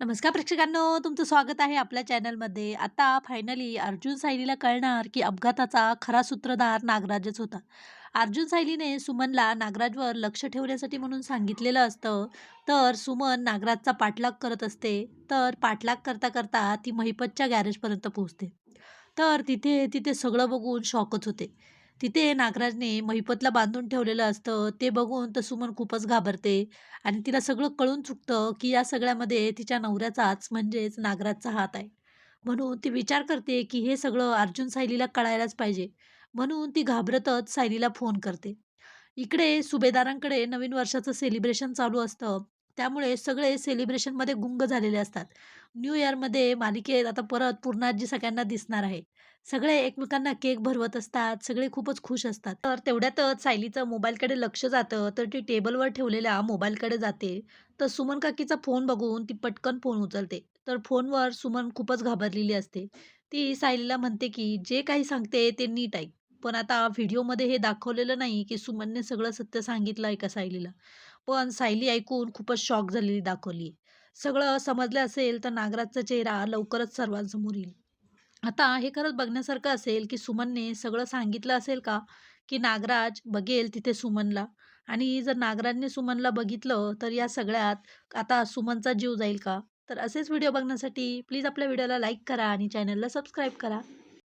नमस्कार प्रेक्षकांनो, तुमचं स्वागत आहे आपल्या चॅनलमध्ये. आता फायनली अर्जुन सायलीला कळणार, की अपघाताचा खरा सूत्रधार नागराजच होता. अर्जुन सायलीने सुमनला नागराजवर लक्ष ठेवण्यासाठी म्हणून सांगितलेलं असतं, तर सुमन नागराजचा पाठलाग करत असते. तर पाठलाग करता करता ती महिपतच्या गॅरेजपर्यंत पोहोचते. तर तिथे तिथे सगळं बघून शॉकच होते. तिथे नागराजने महिपतला बांधून ठेवलेलं असतं. ते बघून तर सुमन खूपच घाबरते आणि तिला सगळं कळून चुकतं, की या सगळ्यामध्ये तिच्या नवऱ्याचाच म्हणजेच नागराजचा हात आहे. म्हणून ती विचार करते, की हे सगळं अर्जुन सायलीला कळायलाच पाहिजे. म्हणून ती घाबरतच सायलीला फोन करते. इकडे सुभेदारांकडे नवीन वर्षाचं सेलिब्रेशन चालू असतं. त्यामुळे सगळे सेलिब्रेशनमध्ये गुंग झालेले असतात. न्यू इयरमध्ये मालिकेत आता परत पूर्णाजी सगळ्यांना दिसणार आहे. सगळे एकमेकांना केक भरवत असतात. सगळे खूपच खुश असतात. तर तेवढ्यातच सायलीचं मोबाईलकडे लक्ष जातं. तर ती टेबलवर ठेवलेल्या मोबाईलकडे जाते. तर सुमन काकीचा फोन बघून ती पटकन फोन उचलते. तर फोनवर सुमन खूपच घाबरलेली असते. ती सायलीला म्हणते, की "जे काही सांगते ते नीट ऐक." पण आता व्हिडिओमध्ये हे दाखवलेलं नाही, की सुमनने सगळं सत्य सांगितलं आहे का सायलीला. पण सायली ऐकून खूपच शॉक झालेली दाखवली. सगळं समजलं असेल तर नागराजचा चेहरा लवकरच सर्वांसमोर येईल. आता हे खरंच बघण्यासारखं असेल, की सुमनने सगळं सांगितलं असेल का? की नागराज बघेल तिथे सुमनला आणि जर नागराजने सुमनला बघितलं, तर या सगळ्यात आता सुमनचा जीव जाईल का? तर असेच व्हिडिओ बघण्यासाठी प्लीज आपल्या व्हिडिओला लाईक करा आणि चॅनलला सबस्क्राईब करा.